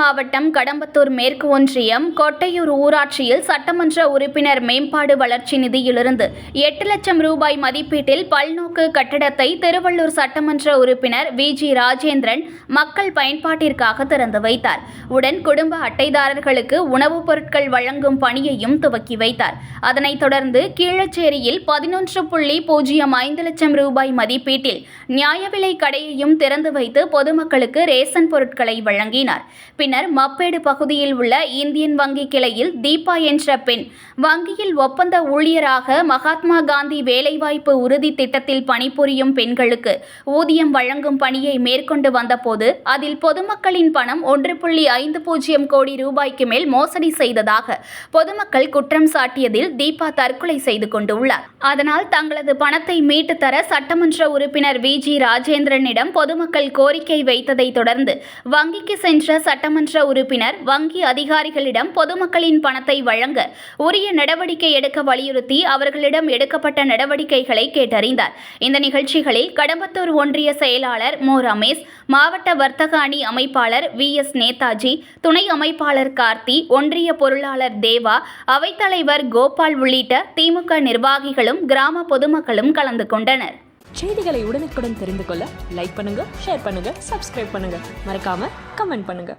மாவட்டம் கடம்பத்தூர் மேற்கு ஒன்றியம் கொட்டையூர் ஊராட்சியில் சட்டமன்ற உறுப்பினர் மேம்பாடு வளர்ச்சி நிதியிலிருந்து எட்டு லட்சம் ரூபாய் மதிப்பீட்டில் பல்நோக்கு கட்டடத்தை திருவள்ளூர் சட்டமன்ற உறுப்பினர் வி. ஜி. ராஜேந்திரன் மக்கள் பயன்பாட்டிற்காக திறந்து வைத்தார். உடன் குடும்ப அட்டைதாரர்களுக்கு உணவுப் பொருட்கள் வழங்கும் பணியையும் துவக்கி வைத்தார். அதனைத் தொடர்ந்து கீழச்சேரியில் பதினொன்று புள்ளி பூஜ்ஜியம் ஐந்து லட்சம் ரூபாய் மதிப்பீட்டில் நியாய விலை கடையையும் திறந்து வைத்து பொதுமக்களுக்கு ரேசன் பொருட்களை வழங்கினார். பின்னர் மப்பேடு பகுதியில் உள்ள இந்தியன் வங்கி கிளையில் தீபா என்ற பெண் வங்கியில் ஒப்பந்த ஊழியராக மகாத்மா காந்தி வேலைவாய்ப்பு உறுதி திட்டத்தில் பணிபுரியும் பெண்களுக்கு ஊதியம் வழங்கும் பணியை மேற்கொண்டு வந்தபோது அதில் பொதுமக்களின் பணம் ஒன்று புள்ளி ஐந்து பூஜ்ஜியம் கோடி ரூபாய்க்கு மேல் மோசடி செய்ததாக பொதுமக்கள் குற்றம் சாட்டியதில் தீபா தற்கொலை செய்து கொண்டுள்ளார். அதனால் தங்களது பணத்தை மீட்டு தர சட்டமன்ற உறுப்பினர் வி ஜி ராஜேந்திரனிடம் பொதுமக்கள் கோரிக்கை வைத்ததை தொடர்ந்து வங்கிக்கு சென்ற சட்டமன்ற உறுப்பினர் வங்கி அதிகாரிகளிடம் பொதுமக்களின் பணத்தை வழங்க உரிய நடவடிக்கை எடுக்க வலியுறுத்தி அவர்களிடம் எடுக்கப்பட்ட நடவடிக்கைகளை கேட்டறிந்தார். இந்த நிகழ்ச்சிகளில் கடம்பத்தூர் ஒன்றிய செயலாளர் மோ. ரமேஷ் மாவட்ட வர்த்தக அணி அமைப்பாளர் வி. எஸ். நேதாஜி துணை அமைப்பாளர் கார்த்தி ஒன்றிய பொருளாளர் தேவா அவைத்தலைவர் கோபால் உள்ளிட்ட திமுக நிர்வாகிகளும் கிராம பொதுமக்களும் கலந்து கொண்டனர். செய்திகளை உடனுக்குடன் தெரிந்து கொள்ள லைக் பண்ணுங்க ஷேர் பண்ணுங்க சப்ஸ்கிரைப் பண்ணுங்க. மறக்காம கமெண்ட் பண்ணுங்க.